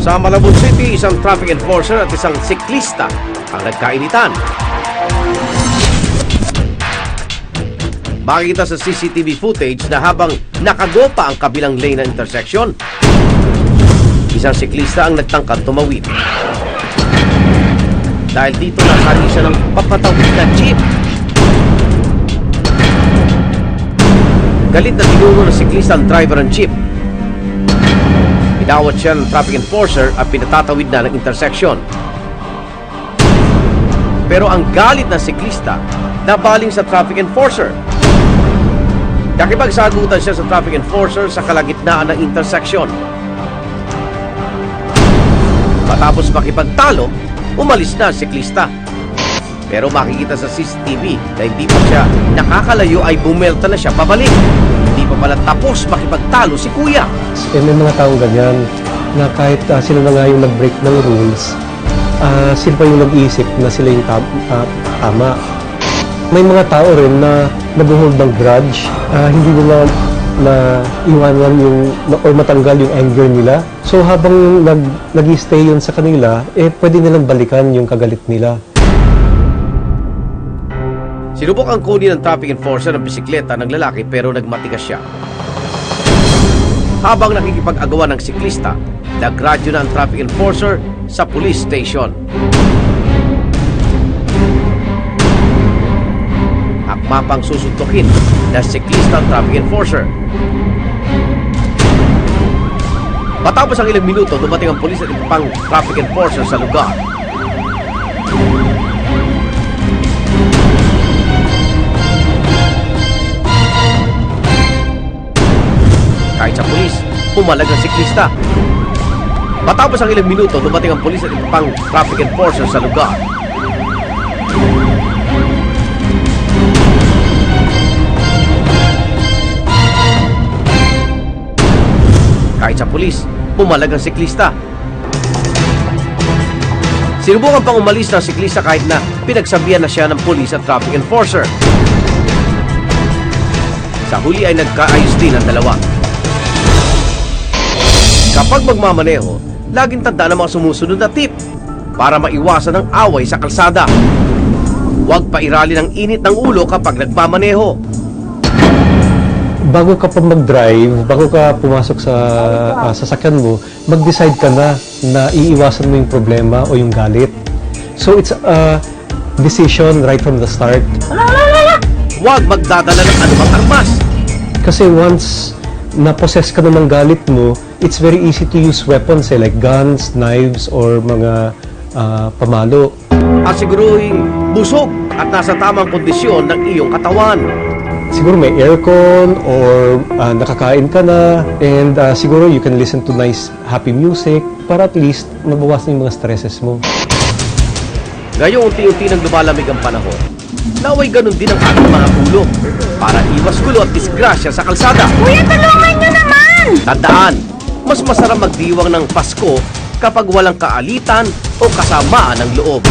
Sa Malabon City, isang traffic enforcer at isang siklista ang nagkainitan. Makikita sa CCTV footage na habang nakagopa ang kabilang lane ng intersection, isang siklista ang nagtangkad tumawid. Dahil dito nasari siya ng papatawid na jeep. Galit na tinuro ng siklista ang driver ng jeep. Siya ng traffic enforcer at pinatatawid na ng intersection. Pero ang galit ng siklista nabaling sa traffic enforcer. Nakipagsagutan siya sa traffic enforcer sa kalagitnaan ng intersection. Matapos makipagtalo, umalis na ang siklista. Pero makikita sa CCTV na hindi pa siya nakakalayo ay bumelta na siya pabalik. Hindi pa pala tapos makipagtalo si kuya. Eh, may mga taong ganyan na kahit ah, sila na nga yung nag-break ng rules, ah, sila pa yung nag-iisip na sila yung tam- ah, tama. May mga tao rin na nabuhold ng grudge, ah, hindi nila na iwanan yung or matanggal yung anger nila. So habang nag nag-stay yun sa kanila, eh pwede nilang balikan yung kagalit nila. Sinubukang kunin ng traffic enforcer ng bisikleta ng lalaki pero nagmatigas siya. Habang nakikipag-agawa ng siklista, nagradyo na ang traffic enforcer sa police station. Akma pang susuntukin na siklista ang traffic enforcer. Matapos ang ilang minuto, dumating ang pulis at iba pang traffic enforcer sa lugar. Pumalag ang siklista. Matapos ang ilang minuto, dumating ang pulis at iba traffic enforcer sa lugar. Kahit sa pulis, pumalag ang siklista. Sinubukan pang umalis ng siklista kahit na pinagsabihan na siya ng pulis at traffic enforcer. Sa huli ay nagkaayos din ang dalawa. Kapag magmamaneho, laging tandaan ang mga sumusunod na tip para maiwasan ang away sa kalsada. Huwag pairali ng init ng ulo kapag nagmamaneho. bago ka pa mag-drive, bago ka pumasok sa ah, sasakyan mo, mag-decide ka na na iiwasan mo yung problema o yung galit. So it's a decision right from the start. Huwag magdadala ng anumang armas. Kasi once na-possess ka na ng galit mo, it's very easy to use weapons eh, like guns, knives, or mga ah, pamalo. At siguruhin busog at nasa tamang kondisyon ng iyong katawan. Siguro may aircon or ah, nakakain ka na and ah, siguro you can listen to nice happy music para at least mabawasan yung mga stresses mo. Ngayong unti-unti nang lumalamig ang panahon, naway ganun din ang ating mga ulo para iwas gulo at disgrasya sa kalsada. Kuya, tulungan nyo naman! Tandaan, mas masarap magdiwang ng Pasko kapag walang kaalitan o kasamaan ng loob.